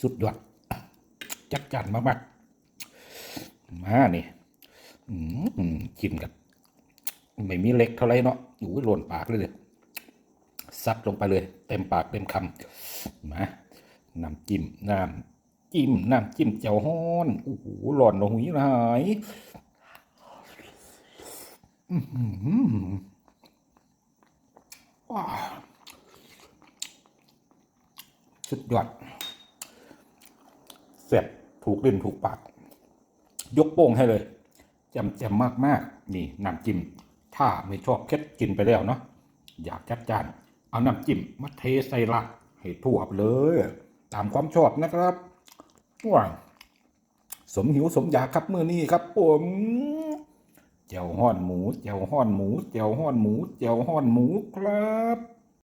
สุดยอดจัดจานมากๆมานี่อืมกินกันไม่มีเล็กเท่าไรเนาะโอ้ยหล่นปากเลยเลยซัดลงไปเลย เต็มปากเต็มคำมาน้ำจิ้มน้ำจิ้มน้ำจิ้มเจียวฮ้อนโอ้โหหล่อนลงหุยหายอื้อหือว้า สุดยอดเสร็จถูกลิ้นถูกปาก ยกโป้งให้เลยจมแจมมากมากนี่น้ำจิ้มถ้าไม่ชอบเค็ดกินไปแล้วเนาะอยากจัดจาน เอาน้ำจิ้มมาเทใส่ละให้ทั่วไปเลย ตามความชอบนะครับว้าวสมหิวสมอยากครับเมื้อนี้ครับผมเจียวห้อนหมูเจียวห้อนหมูเจียวห้อนหมูเจียวห้อนหมูครับ